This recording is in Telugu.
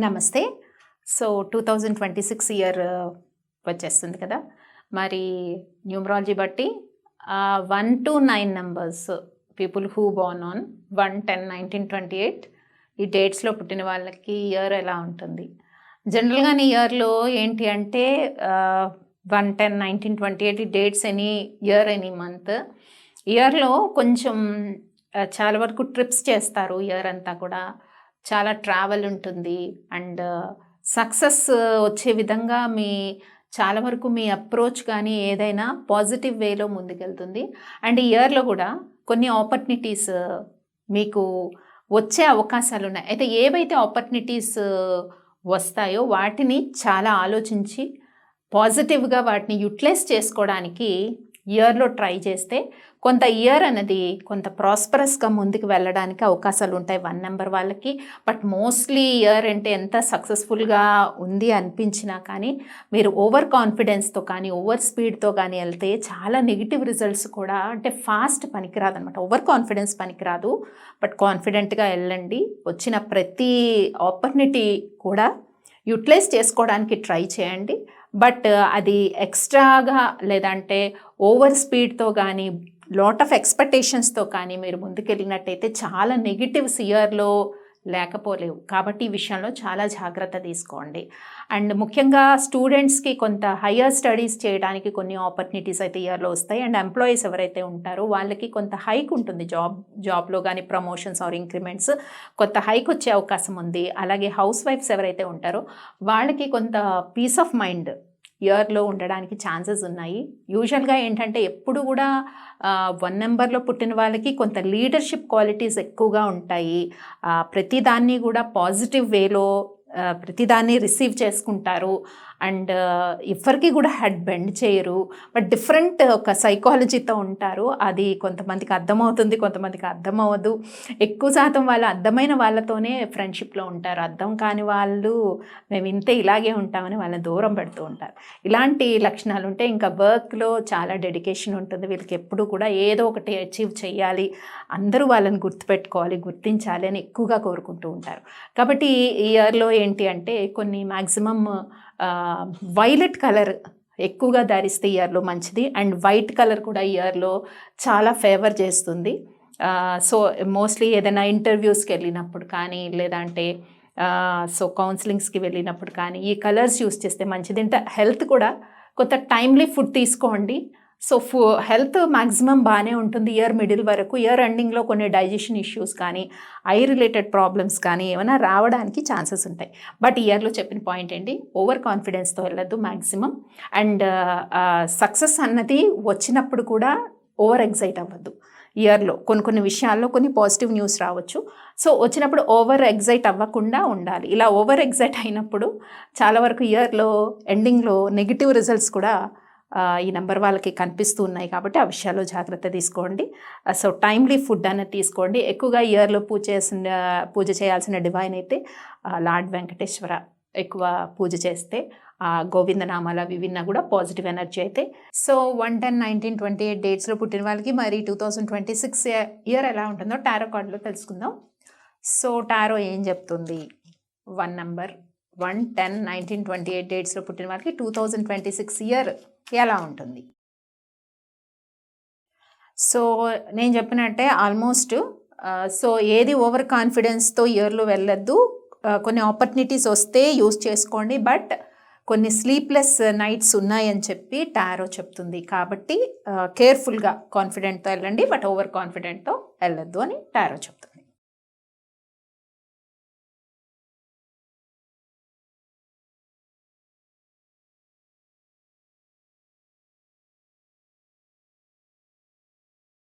నమస్తే. So two thousand twenty six year వచ్చేస్తుంది కదా. మరి న్యూమరాలజీ బట్టి one to nine numbers people who born on one ten nineteen twenty eight ఈ డేట్స్లో పుట్టిన వాళ్ళకి ఇయర్ ఎలా ఉంటుంది? జనరల్గా నీ ఇయర్లో ఏంటి అంటే one ten nineteen twenty eight dates any year any month ఇయర్లో కొంచెం చాలా వరకు ట్రిప్స్ చేస్తారు ఇయర్ అంతా కూడా. చాలా ట్రావెల్ ఉంటుంది. అండ్ సక్సెస్ వచ్చే విధంగా మీ చాలా వరకు మీ అప్రోచ్ కానీ ఏదైనా పాజిటివ్ వేలో ముందుకెళ్తుంది. అండ్ ఈ ఇయర్లో కూడా కొన్ని ఆపర్చునిటీస్ మీకు వచ్చే అవకాశాలు ఉన్నాయి. అయితే ఏవైతే ఆపర్చునిటీస్ వస్తాయో వాటిని చాలా ఆలోచించి పాజిటివ్గా వాటిని యూటిలైజ్ చేసుకోవడానికి ఇయర్లో ట్రై చేస్తే కొంత ఇయర్ అనేది కొంత ప్రాస్పరస్గా ముందుకు వెళ్ళడానికి అవకాశాలు ఉంటాయి వన్ నెంబర్ వాళ్ళకి. బట్ మోస్ట్లీ ఇయర్ అంటే ఎంత సక్సెస్ఫుల్గా ఉంది అనిపించినా కానీ మీరు ఓవర్ కాన్ఫిడెన్స్తో కానీ ఓవర్ స్పీడ్తో కానీ వెళ్తే చాలా నెగిటివ్ రిజల్ట్స్ కూడా అంటే ఫాస్ట్ పనికిరాదు అనమాట ఓవర్ కాన్ఫిడెన్స్ పనికిరాదు. బట్ కాన్ఫిడెంట్గా వెళ్ళండి. వచ్చిన ప్రతి ఆపర్చునిటీ కూడా యూటిలైజ్ చేసుకోవడానికి ట్రై చేయండి. బట్ uh, అది ఎక్స్ట్రాగా లేదంటే ఓవర్ స్పీడ్తో కానీ లాట్ ఆఫ్ ఎక్స్పెక్టేషన్స్తో కానీ మీరు ముందుకెళ్ళినట్టయితే చాలా నెగిటివ్స్ ఇయర్లో లేకపోలేవు. కాబట్టి ఈ విషయంలో చాలా జాగ్రత్త తీసుకోండి. అండ్ ముఖ్యంగా స్టూడెంట్స్కి కొంత హయ్యర్ స్టడీస్ చేయడానికి కొన్ని ఆపర్చునిటీస్ అయితే ఇయర్లో వస్తాయి. అండ్ ఎంప్లాయీస్ ఎవరైతే ఉంటారో వాళ్ళకి కొంత హైక్ ఉంటుంది. జాబ్ జాబ్లో కానీ ప్రమోషన్స్ ఆర్ ఇంక్రిమెంట్స్ కొంత హైక్ వచ్చే అవకాశం ఉంది. అలాగే హౌస్ వైఫ్స్ ఎవరైతే ఉంటారో వాళ్ళకి కొంత పీస్ ఆఫ్ మైండ్ ఇయర్లో ఉండడానికి ఛాన్సెస్ ఉన్నాయి. యూజువల్గా ఏంటంటే ఎప్పుడు కూడా వన్ నెంబర్లో పుట్టిన వాళ్ళకి కొంత లీడర్షిప్ క్వాలిటీస్ ఎక్కువగా ఉంటాయి. ప్రతిదాన్ని కూడా పాజిటివ్ వేలో ప్రతిదాన్ని రిసీవ్ చేసుకుంటారు. అండ్ ఎవరికి కూడా హెడ్ బెండ్ చేయరు. బట్ డిఫరెంట్ ఒక సైకాలజీతో ఉంటారు. అది కొంతమందికి అర్థమవుతుంది కొంతమందికి అర్థం అవ్వదు ఎక్కువ శాతం వాళ్ళు అర్థమైన వాళ్ళతోనే ఫ్రెండ్షిప్లో ఉంటారు. అర్థం కాని వాళ్ళు మేము ఇంతే ఇలాగే ఉంటామని వాళ్ళని దూరం పెడుతూ ఉంటారు. ఇలాంటి లక్షణాలు ఉంటే ఇంకా వర్క్లో చాలా డెడికేషన్ ఉంటుంది. వీళ్ళకి ఎప్పుడు కూడా ఏదో ఒకటి అచీవ్ చేయాలి. అందరూ వాళ్ళని గుర్తుపెట్టుకోవాలి గుర్తించాలి అని ఎక్కువగా కోరుకుంటూ ఉంటారు. కాబట్టి ఈ ఇయర్లో ఏంటి అంటే కొన్ని మ్యాక్సిమం వైలెట్ కలర్ ఎక్కువగా ధరిస్తే ఇయర్లో మంచిది. అండ్ వైట్ కలర్ కూడా ఇయర్లో చాలా ఫేవర్ చేస్తుంది. సో మోస్ట్లీ ఏదైనా ఇంటర్వ్యూస్కి వెళ్ళినప్పుడు కానీ లేదంటే సో కౌన్సిలింగ్స్కి వెళ్ళినప్పుడు కానీ ఈ కలర్స్ యూస్ చేస్తే మంచిది. అంటే హెల్త్ కూడా కొంత టైమ్లీ ఫుడ్ తీసుకోండి. సో ఫు హెల్త్ మ్యాక్సిమం బాగానే ఉంటుంది ఇయర్ మిడిల్ వరకు. ఇయర్ ఎండింగ్లో కొన్ని డైజెషన్ ఇష్యూస్ కానీ ఐ రిలేటెడ్ ప్రాబ్లమ్స్ కానీ ఏమైనా రావడానికి ఛాన్సెస్ ఉంటాయి. బట్ ఇయర్లో చెప్పిన పాయింట్ ఏంటి? ఓవర్ కాన్ఫిడెన్స్తో వెళ్ళద్దు మ్యాక్సిమం అండ్ సక్సెస్ అన్నది వచ్చినప్పుడు కూడా ఓవర్ ఎగ్జైట్ అవ్వద్దు. ఇయర్లో కొన్ని కొన్ని విషయాల్లో కొన్ని పాజిటివ్ న్యూస్ రావచ్చు. సో వచ్చినప్పుడు ఓవర్ ఎగ్జైట్ అవ్వకుండా ఉండాలి. ఇలా ఓవర్ ఎగ్జైట్ అయినప్పుడు చాలా వరకు ఇయర్లో ఎండింగ్లో నెగిటివ్ రిజల్ట్స్ కూడా ఈ నెంబర్ వాళ్ళకి కనిపిస్తూ ఉన్నాయి కాబట్టి ఆ విషయాల్లో జాగ్రత్త తీసుకోండి. సో టైమ్లీ ఫుడ్ అనేది తీసుకోండి. ఎక్కువగా ఇయర్లో పూజ చేసిన పూజ చేయాల్సిన డివైన్ అయితే లార్డ్ వెంకటేశ్వర ఎక్కువ పూజ చేస్తే ఆ గోవిందనామాలు అవి విన్నా కూడా పాజిటివ్ ఎనర్జీ అయితే. So one ten nineteen twenty eight డేట్స్లో పుట్టిన వాళ్ళకి మరి two thousand twenty six year ఎలా ఉంటుందో టారో కార్డులో తెలుసుకుందాం. సో టారో ఏం చెప్తుంది? One number. One ten nineteen twenty eight డేట్స్లో పుట్టిన వాళ్ళకి two thousand twenty six year ఎలా ఉంటుంది? సో నేను చెప్పినట్టే ఆల్మోస్ట్ సో ఏది ఓవర్ కాన్ఫిడెన్స్తో ఇయర్లో వెళ్ళొద్దు. కొన్ని ఆపర్చునిటీస్ వస్తే యూస్ చేసుకోండి. బట్ కొన్ని స్లీప్లెస్ నైట్స్ ఉన్నాయని చెప్పి టారో చెప్తుంది. కాబట్టి కేర్ఫుల్గా కాన్ఫిడెంట్తో వెళ్ళండి. బట్ ఓవర్ కాన్ఫిడెంట్తో వెళ్ళొద్దు అని టారో చెప్తుంది.